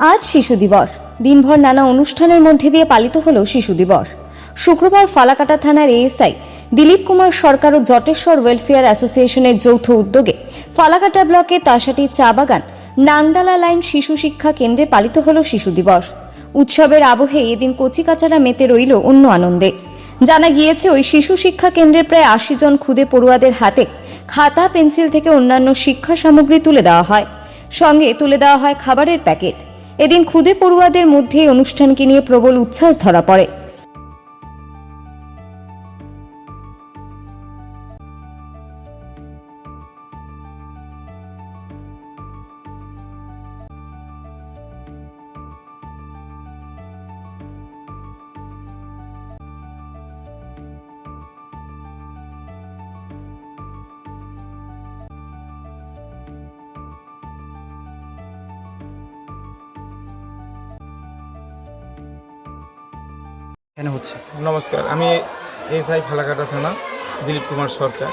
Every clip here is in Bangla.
আজ শিশু দিবস। দিনভর নানা অনুষ্ঠানের মধ্যে দিয়ে পালিত হল শিশু দিবস। শুক্রবার ফালাকাটা থানার এএসআই দিলীপ কুমার সরকার ও জটেশ্বর ওয়েলফেয়ার অ্যাসোসিয়েশনের যৌথ উদ্যোগে ফালাকাটা ব্লকে তাসাটি চা বাগান, নাংডালা লাইন শিশু শিক্ষা কেন্দ্রে পালিত হল শিশু দিবস। উৎসবের আবহে এদিন কচিকাচারা মেতে রইল অন্য আনন্দে। জানা গিয়েছে, ওই শিশু শিক্ষা কেন্দ্রের প্রায় আশি জন ক্ষুদে পড়ুয়াদের হাতে খাতা, পেন্সিল থেকে অন্যান্য শিক্ষা সামগ্রী তুলে দেওয়া হয়। সঙ্গে তুলে দেওয়া হয় খাবারের প্যাকেট। এদিন খুদে পড়ুয়াদের মধ্যে অনুষ্ঠানকে নিয়ে প্রবল উচ্ছ্বাস ধরা পড়ে। কেন হচ্ছে? নমস্কার, আমি এসআই ফালাকাটা থানা, দিলীপ কুমার সরকার।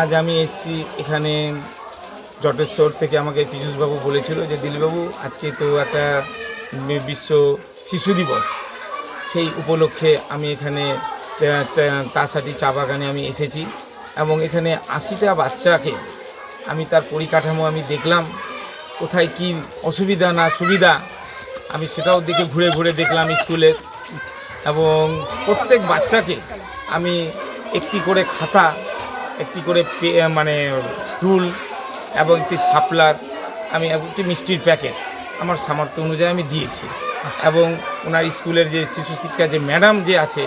আজ আমি এসেছি এখানে জটেশ্বর থেকে আমাকে পীযূষবাবু বলেছিল যে, দিলীপবাবু, আজকে তো একটা বিশ্ব শিশু দিবস। সেই উপলক্ষে আমি এখানে তাসাটি চা বাগানে আমি এসেছি এবং এখানে আশিটা বাচ্চাকে আমি তার পরিকাঠামো আমি দেখলাম। কোথায় কি অসুবিধা না সুবিধা, আমি সেটাও দেখে ঘুরে ঘুরে দেখলাম স্কুলের। এবং প্রত্যেক বাচ্চাকে আমি একটি করে খাতা একটি করে পে- মানে রুল এবং একটি সাপলার আমি একটি মিষ্টির প্যাকেট আমার সামর্থ্য অনুযায়ী আমি দিয়েছি। এবং ওনার স্কুলের যে শিশু শিক্ষা যে ম্যাডাম যে আছে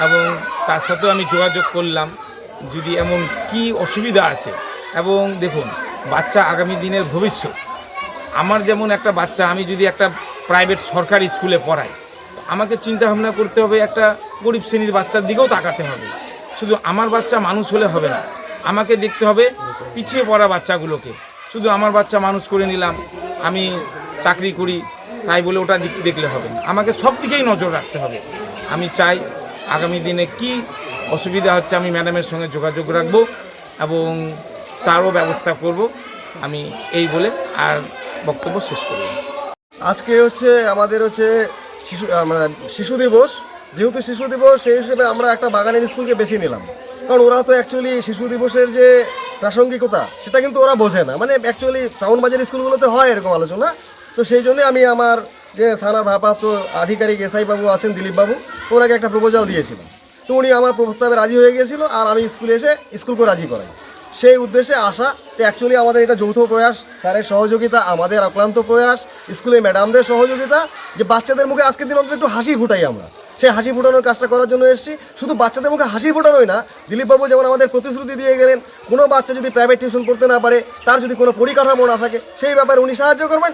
এবং তার সাথেও আমি যোগাযোগ করলাম যদি এমন কি অসুবিধা আছে। এবং দেখুন বাচ্চা আগামী দিনের ভবিষ্যৎ। আমার যেমন একটা বাচ্চা আমি যদি একটা প্রাইভেট সরকারি স্কুলে পড়াই আমাকে চিন্তা ভাবনা করতে হবে একটা গরিব শ্রেণির বাচ্চার দিকেও তাকাতে হবে। শুধু আমার বাচ্চা মানুষ হলে হবে না, আমাকে দেখতে হবে পিছিয়ে পড়া বাচ্চাগুলোকে। শুধু আমার বাচ্চা মানুষ করে নিলাম, আমি চাকরি করি, তাই বলে ওটা দেখলে হবে না। আমাকে সব দিকেই নজর রাখতে হবে। আমি চাই আগামী দিনে কি অসুবিধা হচ্ছে আমি ম্যাডামের সঙ্গে যোগাযোগ রাখব এবং তারও ব্যবস্থা করব। আমি এই বলে আর বক্তব্য শেষ করব আজকে হচ্ছে আমাদের হচ্ছে শিশু মানে শিশু দিবস, যেহেতু শিশু দিবস, সেই হিসেবে আমরা একটা বাগানের স্কুলকে বেছে নিলাম। কারণ ওরা তো অ্যাকচুয়ালি শিশু দিবসের যে প্রাসঙ্গিকতা, সেটা কিন্তু ওরা বোঝে না। মানে অ্যাকচুয়ালি টাউন বাজার স্কুলগুলোতে হয় এরকম আলোচনা। তো সেই জন্য আমি আমার যে থানার ভারপ্রাপ্ত আধিকারিক এসআই বাবু আছেন দিলীপ বাবু, ওনাকে একটা প্রপোজাল দিয়েছিলাম। তো উনি আমার প্রস্তাবে রাজি হয়ে গিয়েছিল, আর আমি স্কুলে এসে স্কুলকে রাজি করাই। সেই উদ্দেশ্যে আসা, তো অ্যাকচুয়ালি আমাদের এটা যৌথ প্রয়াস, স্যারের সহযোগিতা, আমাদের আক্রান্ত প্রয়াস স্কুলে ম্যাডামদের সহযোগিতা, যে বাচ্চাদের মুখে আজকের দিন অন্তত একটু হাসি ফুটাই আমরা। সেই হাসি ফুটানোর কাজটা করার জন্য এসেছি। শুধু বাচ্চাদের মুখে হাসি ফোটানোই না, দিলীপবাবু যেমন আমাদের প্রতিশ্রুতি দিয়ে গেলেন, কোনো বাচ্চা যদি প্রাইভেট টিউশন পড়তে না পারে, তার যদি কোনো পরিকাঠামো না থাকে, সেই ব্যাপারে উনি সাহায্য করবেন।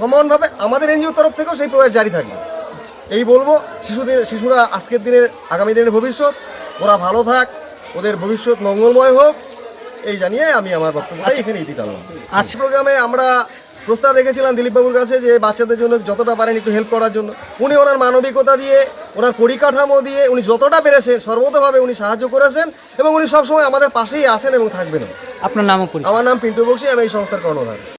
সমানভাবে আমাদের এনজিওর তরফ থেকেও সেই প্রয়াস জারি থাকবে। এই বলব, শিশুদের শিশুরা আজকের দিনের, আগামী দিনের ভবিষ্যৎ, ওরা ভালো থাক, ওদের ভবিষ্যৎ মঙ্গলময় হোক। এই জানিয়ে আমি আমার বক্তব্যটা এখানে ইতি টানলাম আজ প্রোগ্রামে আমরা প্রস্তাব রেখেছিলাম দিলীপবাবুর কাছে যে বাচ্চাদের জন্য যতটা পারেন একটু হেল্প করার জন্য। উনি ওনার মানবিকতা দিয়ে ওনার পরিকাঠামো দিয়ে উনি যতটা পেরেছেন সর্বতভাবে উনি সাহায্য করেছেন এবং উনি সবসময় আমাদের পাশেই আছেন এবং থাকবেন। আপনার নামও আমার নাম পিন্টু বক্সি আমি এই সংস্থার কর্ণধার।